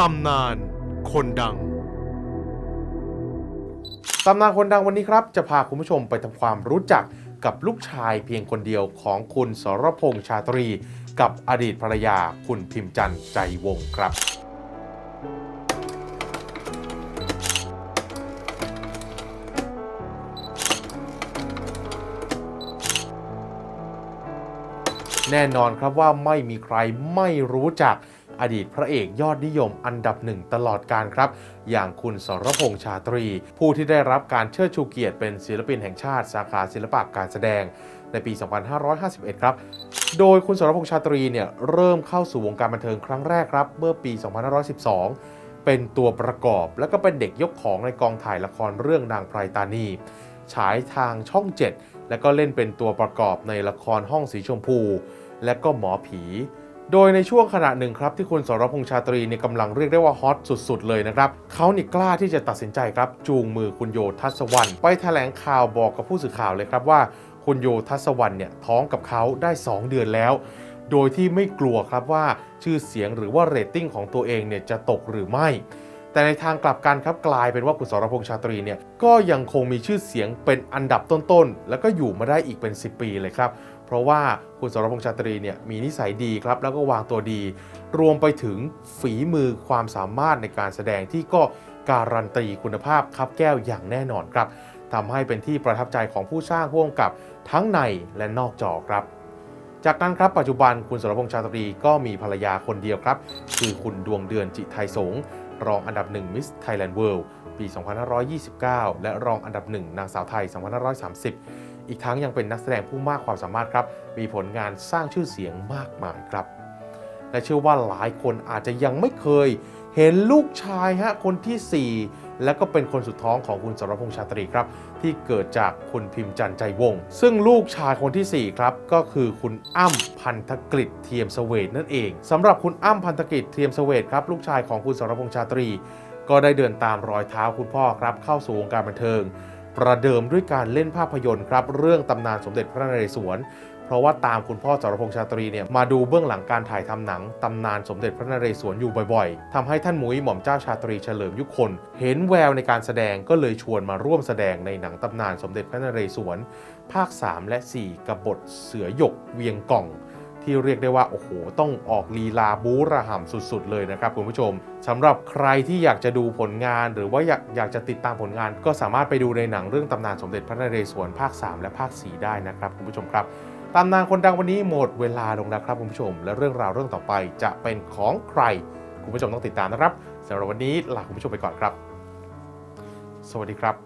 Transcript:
ตำนานคนดัง ตำนานคนดังวันนี้ครับ จะพาคุณผู้ชมไปทำความรู้จักกับลูกชายเพียงคนเดียวของคุณสรพงษ์ชาตรี กับอดีตภรรยาคุณพิมจันทร์ใจวงศ์ครับ แน่นอนครับว่าไม่มีใครไม่รู้จัก อดีตพระเอกยอดนิยมอันดับหนึ่งตลอดการครับ อย่างคุณสรพงษ์ชาตรี ผู้ที่ได้รับการเชิดชูเกียรติเป็นศิลปินแห่งชาติ สาขาศิลปะการแสดงในปี 2551 ครับ โดยคุณสรพงษ์ชาตรีเนี่ยเริ่มเข้าสู่วงการบันเทิงครั้งแรกครับ เมื่อปี 2512 เป็นตัวประกอบ และก็เป็นเด็กยกของในกองถ่ายละครเรื่องนางไพรตานี ฉายทางช่อง 7 และก็เล่นเป็นตัวประกอบในละครห้องสีชมพู และก็หมอผี โดยในช่วงขณะหนึ่งครับที่คุณสรพงษ์ชาตรีเนี่ยกำลังเรียกได้ว่าฮอตสุดๆ เลยนะครับเขานี่กล้าที่จะตัดสินใจครับ จูงมือคุณโยทัศวรรณไปแถลงข่าวบอกกับผู้สื่อข่าวเลยครับว่า คุณโยทัศวรรณเนี่ยท้องกับเขาได้ 2 เดือนแล้ว โดยที่ไม่กลัวครับว่าชื่อเสียงหรือว่าเรตติ้งของตัวเองเนี่ยจะตกหรือไม่แต่ในทางกลับกันครับกลายเป็นว่าคุณสรพงษ์ชาตรีเนี่ยก็ยังคงมีชื่อเสียงเป็นอันดับต้นๆ แล้วก็อยู่มาได้อีกเป็น 10 ปีเลยครับ ราะว่าคุณสรพงษ์ชาตรีเนี่ยมีนิสัยดีครับ แล้วก็วางตัวดี รวมไปถึงฝีมือความสามารถในการแสดงที่ก็การันตีคุณภาพครับแก้วอย่างแน่นอนครับทำให้เป็นที่ประทับใจของผู้สร้างผู้กำกับทั้งในและนอกจอครับ จากนั้นครับปัจจุบันคุณสรพงษ์ชาตรีก็มีภรรยาคนเดียวครับ คือคุณดวงเดือนจิไทยสงรองอันดับหนึ่งมิสไทยแลนด์เวิลด์ปี 2529 และรองอันดับหนึ่งนางสาวไทย 2530 อีกทั้งยังเป็นนักแสดงผู้มากความสามารถครับ มีผลงานสร้างชื่อเสียงมากมายครับ และเชื่อว่าหลายคนอาจจะยังไม่เคย เห็นลูกชายฮะคนทีสี่4 และก็เป็นคนสุดท้องของคุณสรพงษ์ชาตรีครับ ที่เกิดจากคุณพิมพ์จันใจวงศ์ซึ่งลูกชายคนทีสี่ 4 ครับก็คือคุณอ้ำพันธกฤษเทียมเสวตนั่นเองสำหรับคุณอ้ำพันธกฤษเทียมเสวตครับลูกชายของคุณสรพงษ์ชาตรี ก็ได้เดินตามรอยเท้าคุณพ่อครับเข้าสู่วงการบันเทิง ประเดิมด้วยการเล่นภาพยนตร์ครับเรื่องตำนานสมเด็จพระนเรศวรเพราะว่าตามคุณพ่อสรพงษ์ชาตรีเนี่ยมาดูเบื้องหลังการถ่ายทำหนังตำนานสมเด็จพระนเรศวรอยู่บ่อยๆทำให้ท่านมุ้ยหม่อมเจ้าชาตรีเฉลิมยุคคลเห็นแววในการแสดงก็เลยชวนมาร่วมแสดงในหนังตำนานสมเด็จพระนเรศวรภาค 3 และ 4 กับบทเสือหยกเวียงกล่อง ที่เรียกได้ว่า โอ้โห ต้องออกลีลาบูระห่ำสุด ๆ เลยนะครับคุณผู้ชมสำหรับใครที่อยากจะดูผลงานหรือว่าอยากอยากจะติดตามผลงาน ก็สามารถไปดูในหนังเรื่องตำนานสมเด็จพระนเรศวรภาค 3 และภาค 4 ได้นะครับคุณผู้ชมครับตำนานคนดังวันนี้หมดเวลาลงแล้วครับคุณผู้ชม และเรื่องราวเรื่องต่อไปจะเป็นของใคร คุณผู้ชมต้องติดตามนะครับสำหรับวันนี้ลาคุณผู้ชมไปก่อนครับ สวัสดีครับ